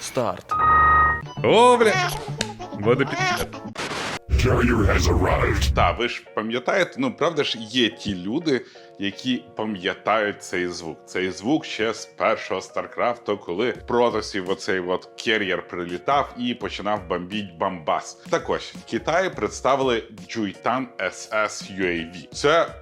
Старт. О, бля. Буде під... Carrier has arrived. Та ви ж пам'ятаєте, ну правда ж є ті люди, які пам'ятають цей звук. Цей звук ще з першого Старкрафту, коли в протосів оцей от кер'єр прилітав і починав бомбіть Бамбас. Так ось в Китаї представили Juitan SS UAV. Це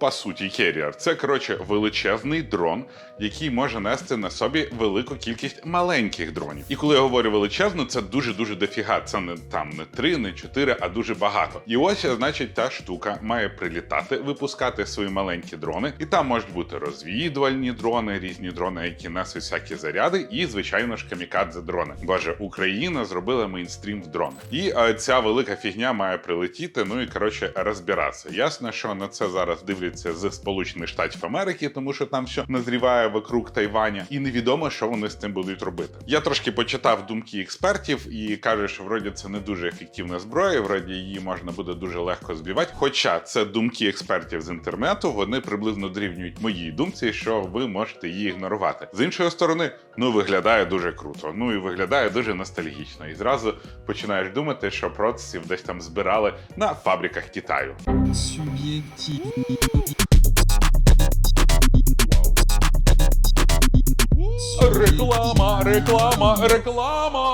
по суті, керріер. Це коротше величезний дрон, який може нести на собі велику кількість маленьких дронів. І коли я говорю величезно, це дуже дуже дофіга. Це не там не три, не чотири, а дуже багато. І ось, значить, та штука має прилітати, випускати свої маленькі дрони, і там можуть бути розвідувальні дрони, різні дрони, які несуть всякі заряди, і звичайно ж камікадзе дрони. Боже, Україна зробила мейнстрім в дрони. І е, ця велика фігня має прилетіти. Ну і коротше розбиратися. Ясно, що на це зараз дивляться з Сполучених Штатів Америки, тому що там все назріває вокруг Тайваня, і невідомо, що вони з цим будуть робити. Я трошки почитав думки експертів і кажуть, що вроді це не дуже ефективна зброя, вроді її можна буде дуже легко збивати. Хоча це думки експертів з інтернету, вони приблизно дорівнюють моїй думці, що ви можете її ігнорувати. З іншої сторони, ну виглядає дуже круто. Ну і виглядає дуже ностальгічно. І зразу починаєш думати, що процесів десь там збирали на фабриках Китаю. Реклама, реклама.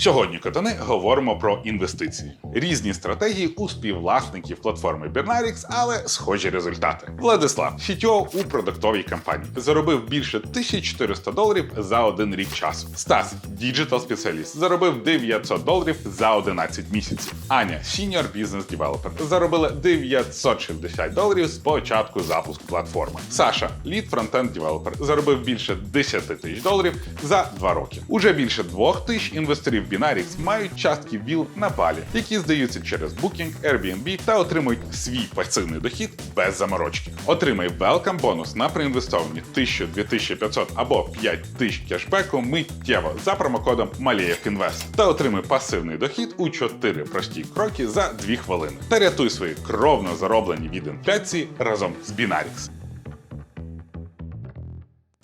Сьогодні, котани, говоримо про інвестиції. Різні стратегії у співвласників платформи Bernarix, але схожі результати. Владислав, CTO у продуктовій компанії, заробив більше 1400 доларів за один рік часу. Стас, діджитал спеціаліст, заробив 900 доларів за 11 місяців. Аня, senior бізнес девелопер, заробила 960 доларів з початку запуску платформи. Саша, лід фронтенд девелопер, заробив більше 10 тисяч доларів за 2 роки. Уже більше 2 тисяч інвесторів Binarix мають частки ВІЛ на балі, які здаються через Booking, Airbnb та отримують свій пасивний дохід без заморочки. Отримай welcome бонус на проінвестовані 1000, 2500 або 5000 кешбеку миттєво за промокодом MALEYEVINVEST та отримай пасивний дохід у 4 прості кроки за 2 хвилини. Та рятуй свої кровно зароблені від інфляції разом з Binarix.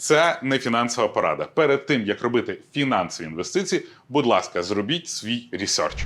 Це не фінансова порада. Перед тим як робити фінансові інвестиції, будь ласка, зробіть свій ресерч.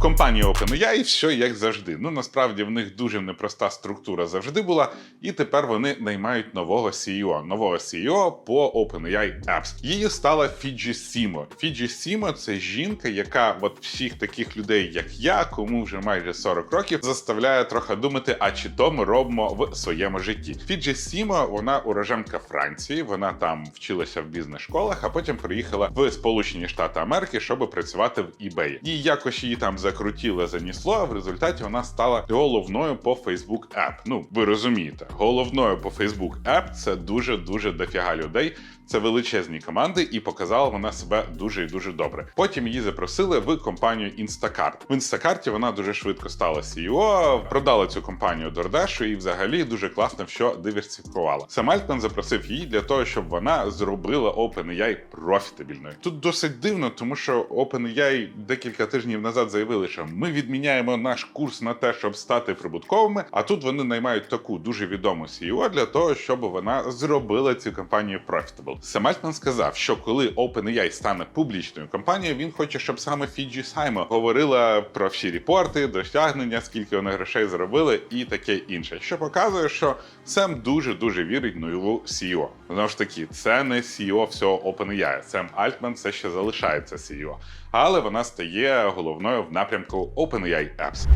В компанії OpenAI все як завжди. Ну насправді в них дуже непроста структура завжди була, і тепер вони наймають нового CEO. Нового CEO по OpenAI Apps. Її стала Фіджі Сімо. Фіджі Сімо це жінка, яка от всіх таких людей, як я, кому вже майже 40 років, заставляє трохи думати, а чи то ми робимо в своєму житті. Фіджі Сімо, вона уроженка Франції, вона там вчилася в бізнес-школах, а потім приїхала в Сполучені Штати Америки, щоб працювати в eBay. І якось її там закрутіло, занісло, а в результаті вона стала головною по Facebook App. Ну, ви розумієте, головною по Facebook App це дуже дуже дофіга людей. Це величезні команди, і показала вона себе дуже і дуже добре. Потім її запросили в компанію Instacart. В Instacart вона дуже швидко стала CEO, продала цю компанію DoorDash і взагалі дуже класно що диверсифікувала. Сам Альтман запросив її для того, щоб вона зробила OpenAI профітабільною. Тут досить дивно, тому що OpenAI декілька тижнів назад заявили, що ми відміняємо наш курс на те, щоб стати прибутковими. А тут вони наймають таку дуже відому CEO для того, щоб вона зробила цю компанію profitable. Сам сказав, що коли OpenAI стане публічною компанією, він хоче, щоб саме Фіджі Саймо говорила про всі репорти, досягнення, скільки вони грошей заробили, і таке інше, що показує, що Сем дуже дуже вірить нову CEO. Знову ж таки, це не CEO всього OpenAI. Сем Альтман все ще залишається CEO, але вона стає головною в напрямку OpenAI Apps.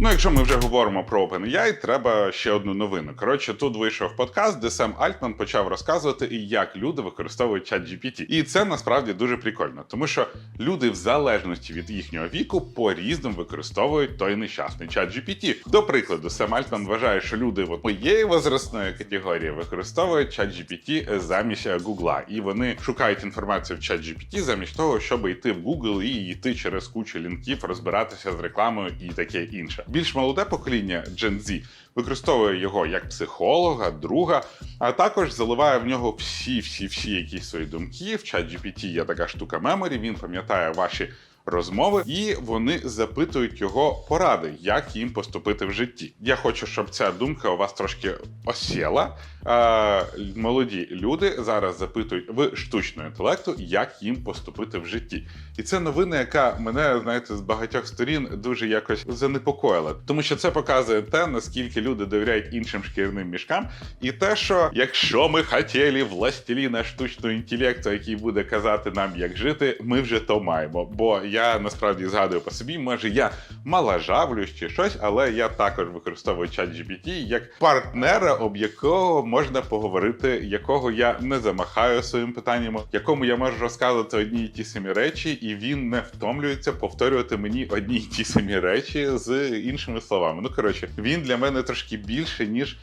Ну, якщо ми вже говоримо про OpenAI, треба ще одну новину. Коротше, тут вийшов подкаст, де Сем Альтман почав розказувати, як люди використовують чат GPT. І це насправді дуже прикольно, тому що люди, в залежності від їхнього віку, по різному використовують той нещасний чат GPT. До прикладу, Сем Альтман вважає, що люди от моєї возрастної категорії використовують чат GPT замість Гугла, і вони шукають інформацію в чат GPT замість того, щоб йти в Google і йти через кучу лінків, розбиратися з рекламою і таке інше. Більш молоде покоління Gen Z використовує його як психолога, друга, а також заливає в нього всі, всі, всі якісь свої думки. В чат GPT є така штука меморі. Він пам'ятає ваші розмови, і вони запитують його поради, як їм поступити в житті. Я хочу, щоб ця думка у вас трошки осіла. Е, молоді люди зараз запитують в штучного інтелекту, як їм поступити в житті. І це новина, яка мене знаєте з багатьох сторін дуже якось занепокоїла, тому що це показує те, наскільки люди довіряють іншим шкірним мішкам, і те, що якщо ми хотіли властеліна штучного інтелекту, який буде казати нам, як жити, ми вже то маємо. Бо я насправді згадую по собі, може я маложавлюсь чи щось, але я також використовую чат GPT як партнера, об якого можна поговорити, якого я не замахаю своїм питанням, якому я можу розказувати одні й ті самі речі, і він не втомлюється повторювати мені одні й ті самі речі з іншими словами. Ну коротше, він для мене трошки більше ніж.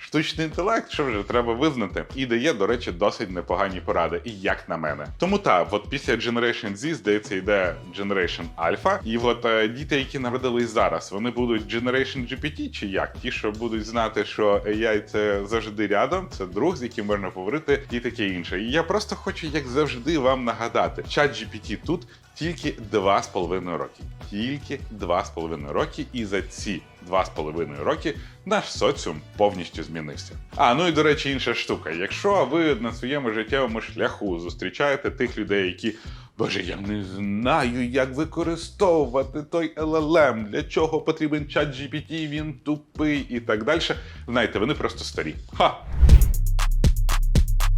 Штучний інтелект, що вже треба визнати, і дає, до речі, досить непогані поради, і як на мене. Тому так, от після Generation Z, здається, йде Generation Alpha, і от е, діти, які народились зараз, вони будуть Generation GPT чи як? Ті, що будуть знати, що AI це завжди рядом, це друг, з яким можна поговорити, і таке інше. І я просто хочу, як завжди, вам нагадати, чат GPT тут тільки два з половиною роки. Тільки два з половиною роки, і за ці два з половиною роки наш соціум повністю змінився. А ну і до речі, інша штука. Якщо ви на своєму життєвому шляху зустрічаєте тих людей, які. Боже, я не знаю, як використовувати той LLM, для чого потрібен чат GPT, він тупий і так далі. Знаєте, вони просто старі. Ха!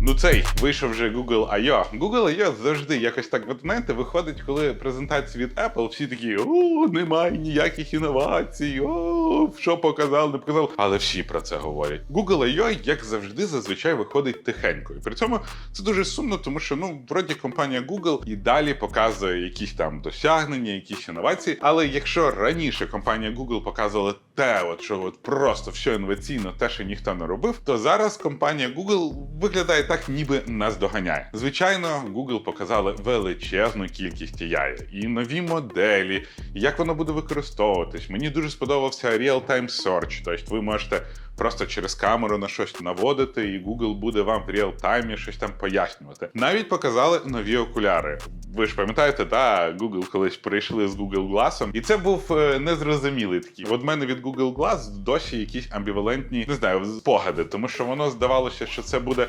Ну цей вийшов вже Google I.O. Google I.O. завжди якось так, от знаєте, виходить, коли презентації від Apple, всі такі о, немає ніяких інновацій, о, що показав, не показав. Але всі про це говорять. Google I.O., як завжди, зазвичай виходить тихенько. І при цьому це дуже сумно, тому що ну, вроді компанія Google і далі показує якісь там досягнення, якісь інновації. Але якщо раніше компанія Google показувала те, от що от просто все інноваційно, те, що ніхто не робив, то зараз компанія Google виглядає так, ніби нас доганяє. Звичайно, Google показали величезну кількість AI, і нові моделі, як воно буде використовуватись. Мені дуже сподобався Real-Time Search, тобто ви можете. Просто через камеру на щось наводити, і Google буде вам в реал-таймі щось там пояснювати. Навіть показали нові окуляри. Ви ж пам'ятаєте, та Google колись прийшли з Google Glass, і це був е, незрозумілий такий. От мене від Google Glass досі якісь амбівалентні, не знаю, спогади, тому що воно здавалося, що це буде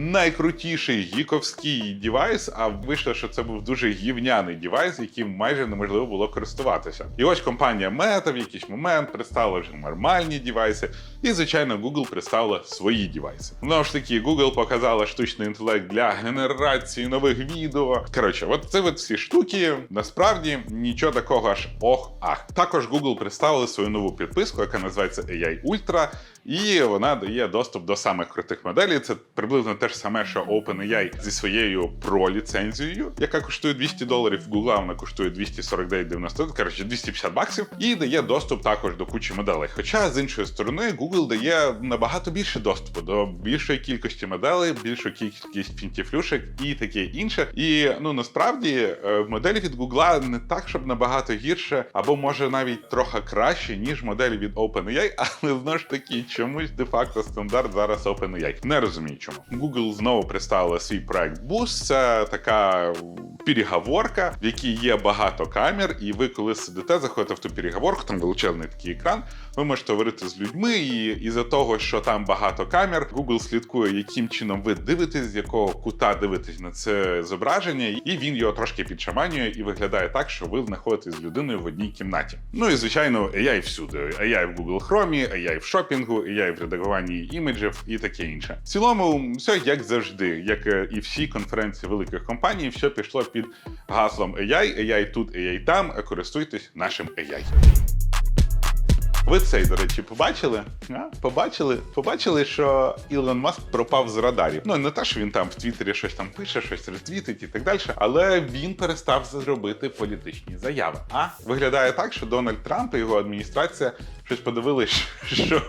найкрутіший гіковський девайс, а вийшло, що це був дуже гівняний девайс, яким майже неможливо було користуватися. І ось компанія Meta в якийсь момент представила вже нормальні девайси, і звичайно, Google представила свої девайси. Знову ж таки, Google показала штучний інтелект для генерації нових відео. Коротше, от це от всі штуки. Насправді нічого такого аж ох-ах. Також Google представили свою нову підписку, яка називається AI Ultra. І вона дає доступ до самих крутих моделей. Це приблизно те ж саме, що OpenAI зі своєю Pro ліцензією, яка коштує 200 доларів. Google вона коштує 249,90, коротше 250 баксів, і дає доступ також до кучі моделей. Хоча з іншої сторони, Google дає набагато більше доступу до більшої кількості моделей, більшу кількість фінтіфлюшек і таке інше. І ну насправді е, моделі від Google не так, щоб набагато гірше, або може навіть трохи краще, ніж моделі від OpenAI, але знову ж таки чомусь де-факто стандарт зараз OpenAI. Не розумію чому. Google знову представила свій проект Boost. Це така переговорка, в якій є багато камер, і ви, коли сидите, заходите в ту переговорку, там величезний такий екран. Ви можете говорити з людьми, і із-за того, що там багато камер, Google слідкує, яким чином ви дивитесь, з якого кута дивитесь на це зображення, і він його трошки підшаманює і виглядає так, що ви знаходитесь з людиною в одній кімнаті. Ну і звичайно, AI всюди. AI в Google Chrome, AI в шопінгу, AI в редагуванні іміджів і таке інше. В цілому, все як завжди, як е, і всі конференції великих компаній, все пішло під гаслом AI, AI тут, AI там. Користуйтесь нашим AI. Ви цей, до речі, побачили? А? Побачили? Побачили, що Ілон Маск пропав з радарів. Ну не те, що він там в Твіттері щось там пише, щось ретвітить і так далі, але він перестав зробити політичні заяви. А виглядає так, що Дональд Трамп і його адміністрація щось подивились, що,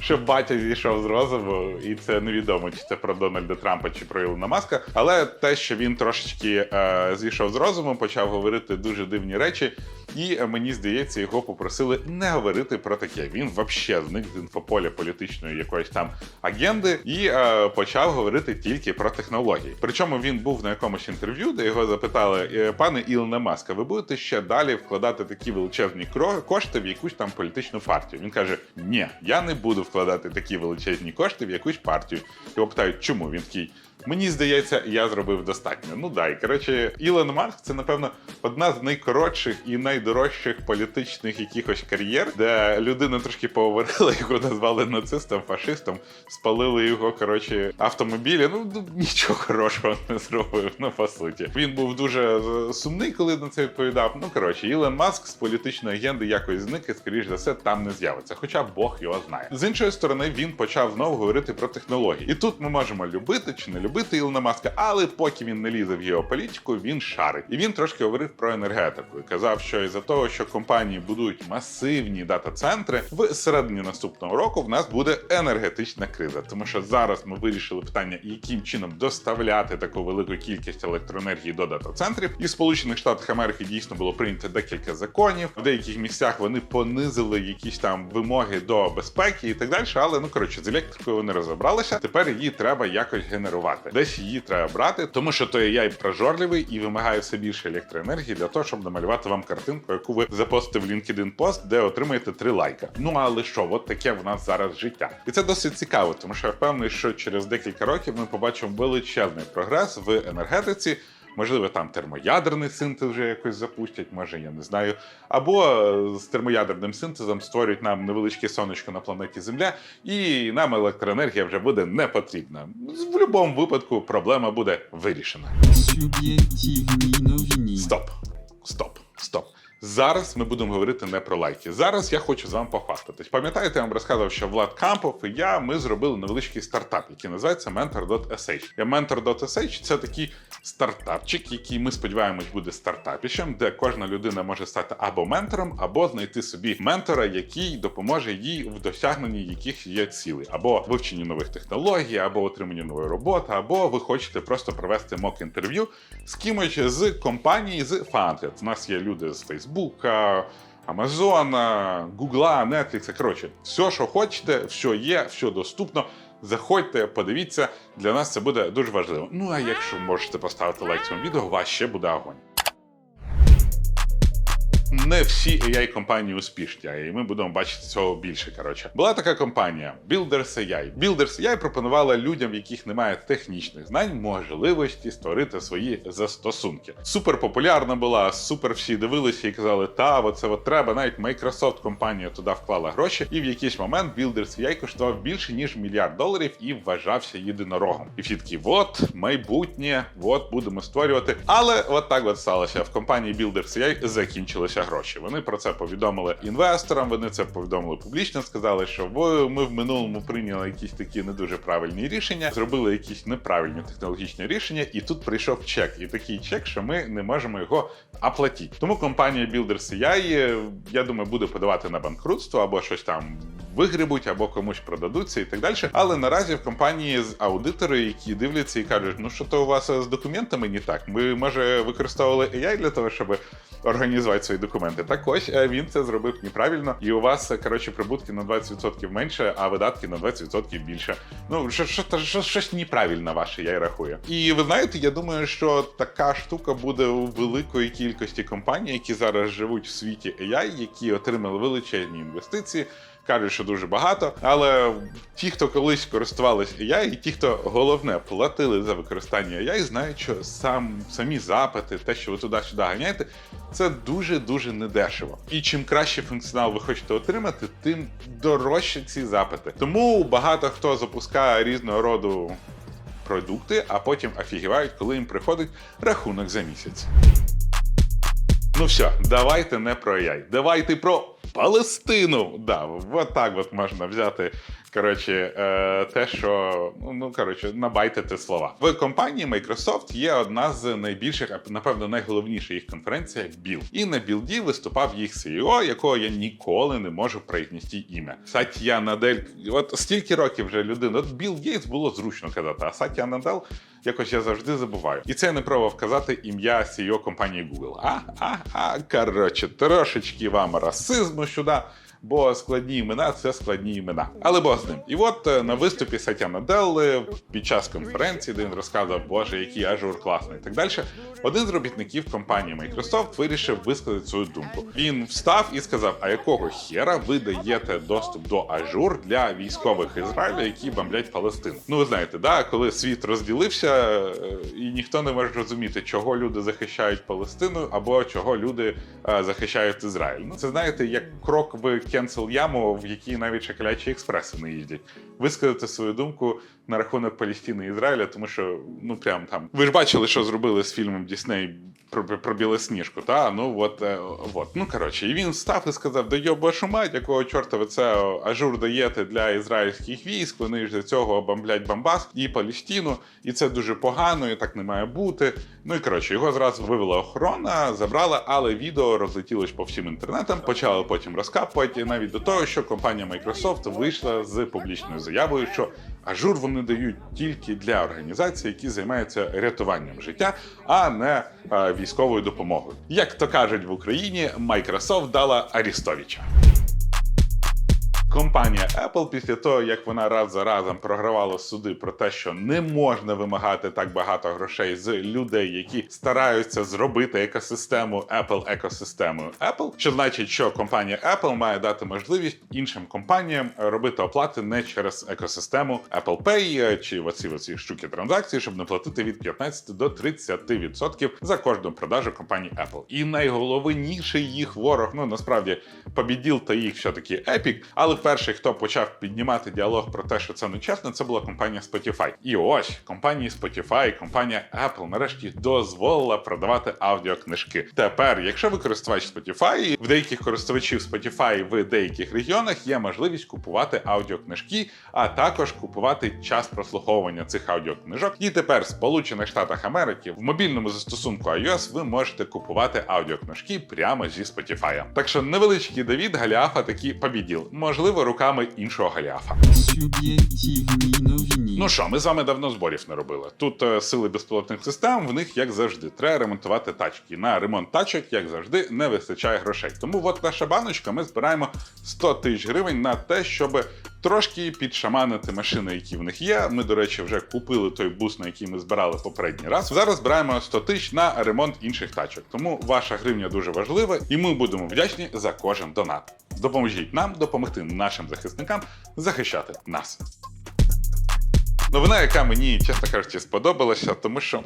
що батя зійшов з розуму, і це невідомо, чи це про Дональда Трампа, чи про Ілона Маска. Але те, що він трошечки е, зійшов з розуму, почав говорити дуже дивні речі. І е, мені здається, його попросили не говорити про таке. Він взагалі зник з інфополя політичної якоїсь там агенди і е, почав говорити тільки про технології. Причому він був на якомусь інтерв'ю, де його запитали: «Е, пане Ілона Маска, ви будете ще далі вкладати такі величезні кошти в якусь там політичну партію? Він каже: Ні, я не буду вкладати такі величезні кошти в якусь партію. Його питають, чому він такий. Мені здається, я зробив достатньо. Ну да, і коротше, Ілон Маск це напевно одна з найкоротших і найдорожчих політичних якихось кар'єр, де людина трошки поговорила, його назвали нацистом, фашистом, спалили його коротше автомобілі. Ну ну, нічого хорошого не зробив. Ну по суті, він був дуже е, сумний, коли на це відповідав. Ну коротше, Ілон Маск з політичної агенди якось зник і, скоріш за все, там не з'явиться. Хоча Бог його знає. З іншої сторони, він почав знову говорити про технології. І тут ми можемо любити чи не любити Ілона Маска, але поки він не лізе в геополітику, він шарить. І він трошки говорив про енергетику і казав, що із-за того, що компанії будують масивні дата-центри, в середині наступного року в нас буде енергетична криза, тому що зараз ми вирішили питання, яким чином доставляти таку велику кількість електроенергії до дата-центрів. І в Сполучених Штатах Америки дійсно було прийнято декілька законів. В деяких місцях вони понизили якісь там вимоги до безпеки і так далі. Але ну коротше, з електрикою вони розібралися. Тепер її треба якось генерувати. Десь її треба брати, тому що той яй прожорливий і вимагає все більше електроенергії для того, щоб намалювати вам картинку, яку ви запостите в LinkedIn пост, де отримаєте три лайка. Ну але що, от таке в нас зараз життя, і це досить цікаво, тому що я впевнений, що через декілька років ми побачимо величезний прогрес в енергетиці. Можливо, там термоядерний синтез вже якось запустять, може, я не знаю. Або е, з термоядерним синтезом створюють нам невеличке сонечко на планеті Земля, і нам електроенергія вже буде не потрібна. В будь-якому випадку проблема буде вирішена. Стоп, стоп, стоп. Зараз ми будемо говорити не про лайки. Зараз я хочу з вами похвастатись. Пам'ятаєте, я вам розказував, що Влад Кампов і я ми зробили невеличкий стартап, який називається Mentor.sh. Mentor.sh – це такий стартапчик, який ми сподіваємось буде стартапішем, де кожна людина може стати або ментором, або знайти собі ментора, який допоможе їй в досягненні яких є цілей, або вивченні нових технологій, або отриманні нової роботи, або ви хочете просто провести мок-інтерв'ю з кимось з компанії з Founded. У нас є люди з Фейсбука. Амазона, Гугла, Netflix, коротше, все, що хочете, все є, все доступно. Заходьте, подивіться, для нас це буде дуже важливо. Ну а якщо можете поставити лайк цьому відео, вас ще буде огонь. Не всі ai компанії успішні, і ми будемо бачити цього більше. Коротше, була така компанія Builders AI. Builders AI пропонувала людям, яких немає технічних знань, можливості створити свої застосунки. Супер популярна була, супер всі дивилися і казали, та оце от треба. Навіть Microsoft компанія туди вклала гроші, і в якийсь момент Builders AI коштував більше ніж мільярд доларів і вважався єдинорогом. І всі такі, от майбутнє, от будемо створювати. Але от так от сталося. В компанії Builders AI гроші. Вони про це повідомили інвесторам. Вони це повідомили публічно. Сказали, що ми в минулому прийняли якісь такі не дуже правильні рішення, зробили якісь неправильні технологічні рішення, і тут прийшов чек. І такий чек, що ми не можемо його оплатити. Тому компанія Builders AI, е, я думаю, буде подавати на банкрутство або щось там. Вигребуть або комусь продадуться і так далі. Але наразі в компанії з аудитори, які дивляться і кажуть, ну що то у вас з документами не так. Ми може використовували AI для того, щоб організувати свої документи. Так ось е, він це зробив неправильно, і у вас е, коротше прибутки на 20% менше, а видатки на 20% більше. Ну що, що щось неправильно ваше, я й рахую. І ви знаєте, я думаю, що така штука буде у великої кількості компаній, які зараз живуть в світі AI, які отримали величезні інвестиції. Кажуть, що дуже багато, але ті, хто колись користувалися AI, і ті, хто головне платили за використання AI, знають, що сам самі запити, те, що ви туди-сюди ганяєте, це дуже дуже недешево. І чим краще функціонал ви хочете отримати, тим дорожче ці запити. Тому багато хто запускає різного роду продукти, а потім офігівають, коли їм приходить рахунок за місяць. Ну все, давайте не про AI, давайте про Палестину. Да, вот так вот можна взяти Коротше, е, те, що ну, ну коротше, набайтити слова. В компанії Microsoft є одна з найбільших, а напевно, найголовніша їх конференція Біл. І на білді виступав їх CEO, якого я ніколи не можу произнести ім'я. Сатья Надель. От стільки років вже людина. От Білл Гейтс було зручно казати, а Сатья Надель якось я завжди забуваю. І це я не пробував казати ім'я CEO компанії Google. А, а, а, коротше, трошечки вам расизму сюди. Бо складні імена це складні імена. Але Бог з ним. І от е, на виступі Сатя Наделли під час конференції, де він розказував, Боже, який ажур класний і так далі. Один з робітників компанії Microsoft вирішив висказати свою думку. Він встав і сказав: А якого хера ви даєте доступ до ажур для військових Ізраїля, які бомблять Палестину? Ну ви знаєте, да, коли світ розділився, е, і ніхто не може розуміти, чого люди захищають Палестину або чого люди е, захищають Ізраїль. Ну це знаєте, як крок в кенсел яму, в якій навіть шоколячі експреси не їздять. Висказати свою думку на рахунок Палістини і Ізраїля, тому що ну прям там. Ви ж бачили, що зробили з фільмом Дісней про, про Білосніжку, та ну от, е, от. Ну коротше, і він встав і сказав: да йо вашу мать, якого чорта ви це ажур даєте для ізраїльських військ. Вони ж для цього бомблять Бомбас і Палестину, і це дуже погано, і так не має бути. Ну і коротше, його зразу вивела охорона, забрала, але відео розлетілось по всім інтернетам. Почали потім розкапувати навіть до того, що компанія Microsoft вийшла з публічною заявою, що ажур вони дають тільки для організацій, які займаються рятуванням життя, а не е, військовою допомогою. Як то кажуть в Україні, Microsoft дала Арістовича. Компанія Apple після того, як вона раз за разом програвала суди про те, що не можна вимагати так багато грошей з людей, які стараються зробити екосистему Apple екосистемою Apple, що значить, що компанія Apple має дати можливість іншим компаніям робити оплати не через екосистему Apple Pay чи оці оці штуки транзакцій, щоб не платити від 15 до 30% за кожну продажу компанії Apple. І найголовніший їх ворог, ну насправді побіділ та їх все таки Epic, але перший, хто почав піднімати діалог про те, що це нечесно, це була компанія Spotify. І ось компанії Spotify, компанія Apple нарешті дозволила продавати аудіокнижки. Тепер, якщо ви користувач Spotify, в деяких користувачів Spotify в деяких регіонах є можливість купувати аудіокнижки, а також купувати час прослуховування цих аудіокнижок. І тепер в Сполучених Штатах Америки в мобільному застосунку iOS ви можете купувати аудіокнижки прямо зі Spotify. Так що невеличкий Давід Галіафа таки побіділ. Можливо, руками іншого Галіафа. Суб'єктивні новини. Ну що, ми з вами давно зборів не робили. Тут е, сили безпілотних систем, в них як завжди, треба ремонтувати тачки. На ремонт тачок, як завжди, не вистачає грошей. Тому от наша баночка, ми збираємо 100 тисяч гривень на те, щоб трошки підшаманити машини, які в них є. Ми, до речі, вже купили той бус, на який ми збирали попередній раз. Зараз збираємо 100 тисяч на ремонт інших тачок. Тому ваша гривня дуже важлива, і ми будемо вдячні за кожен донат. Допоможіть нам допомогти нашим захисникам захищати нас. Новина, яка мені, чесно кажучи, сподобалася, тому що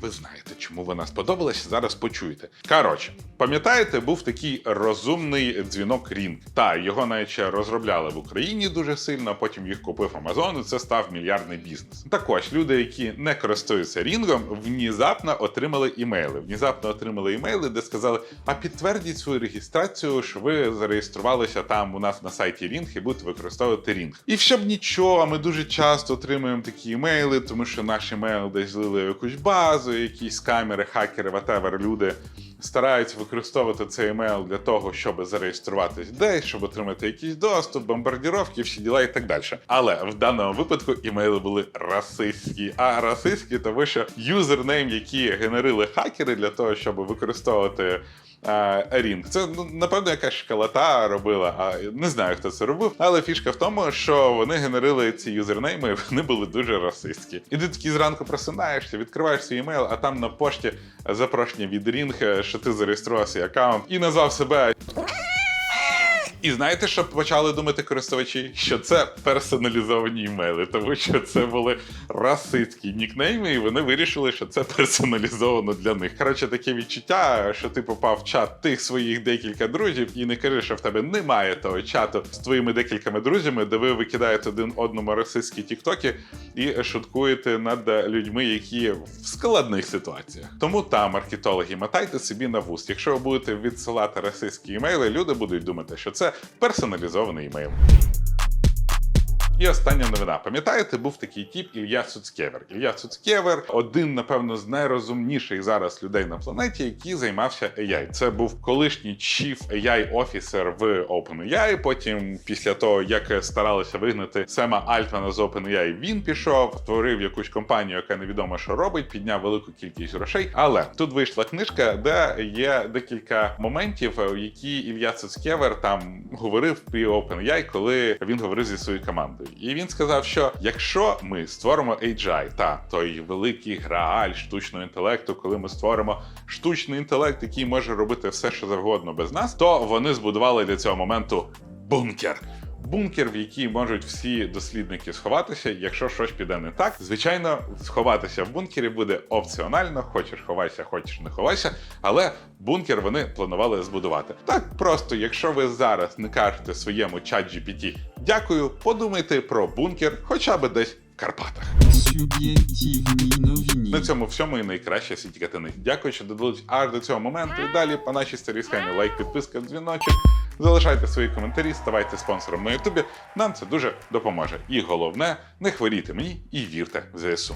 ви знаєте, чому вона сподобалася, зараз почуєте. Коротше, пам'ятаєте, був такий розумний дзвінок Ring. Та його навіть розробляли в Україні дуже сильно, а потім їх купив Amazon, і це став мільярдний бізнес. Так ось люди, які не користуються рінгом, внезапно отримали імейли. Внезапно отримали імейли, де сказали: а підтвердіть свою реєстрацію, що ви зареєструвалися там у нас на сайті Ring і будете використовувати Ring. І щоб нічого, ми дуже часто отримуємо такі імейли, тому що наші імейли десь злили якусь базу, якісь камери, хакери, ватевер, люди стараються використовувати цей емейл для того, щоб зареєструватись десь, щоб отримати якийсь доступ, бомбардіровки, всі діла і так далі. Але в даному випадку імейли були расистські. А расистські, тому що юзернейм, які генерили хакери для того, щоб використовувати. Рінг. Це ну, напевно якась шкалата робила, а не знаю, хто це робив. Але фішка в тому, що вони генерили ці юзернейми, вони були дуже расистські. І ти такий зранку просинаєшся, відкриваєш свій емейл, а там на пошті запрошення від Рінг, що ти зареєстрував свій аккаунт і назвав себе. І знаєте, що почали думати користувачі? Що це персоналізовані імейли, тому що це були расистські нікнейми, і вони вирішили, що це персоналізовано для них. Коротше, таке відчуття, що ти попав в чат тих своїх декілька друзів, і не кажи, що в тебе немає того чату з твоїми декількома друзями, де ви викидаєте один одному расистські тіктоки і шуткуєте над людьми, які в складних ситуаціях. Тому та маркетологи, мотайте собі на вуст. Якщо ви будете відсилати расистські імейли, люди будуть думати, що це персоналізований імейл. І остання новина. Пам'ятаєте, був такий тіп Ілля Суцкевер. Ілля Суцкевер один, напевно, з найрозумніших зараз людей на планеті, який займався AI. Це був колишній Chief AI Officer в OpenAI. Потім, після того, як старалися вигнати Сема Альтмана з OpenAI, він пішов, створив якусь компанію, яка невідомо що робить, підняв велику кількість грошей. Але тут вийшла книжка, де є декілька моментів, які Ілля Суцкевер там говорив при OpenAI, коли він говорив зі своєю командою. І він сказав, що якщо ми створимо AGI, та той великий грааль штучного інтелекту, коли ми створимо штучний інтелект, який може робити все, що завгодно без нас, то вони збудували для цього моменту бункер. Бункер, в який можуть всі дослідники сховатися, якщо щось піде не так. Звичайно, сховатися в бункері буде опціонально, хочеш ховайся, хочеш не ховайся. Але бункер вони планували збудувати. Так просто, якщо ви зараз не кажете своєму чат GPT дякую, подумайте про бункер, хоча б десь в Карпатах. Суб'єктивні новини. На цьому всьому і найкраще сітікатини. Дякую, що додивились аж до цього моменту. І далі по нашій старій схемі лайк, підписка, дзвіночок. Залишайте свої коментарі, ставайте спонсором на Ютубі. Нам це дуже допоможе. І головне, не хворійте мені і вірте в ЗСУ.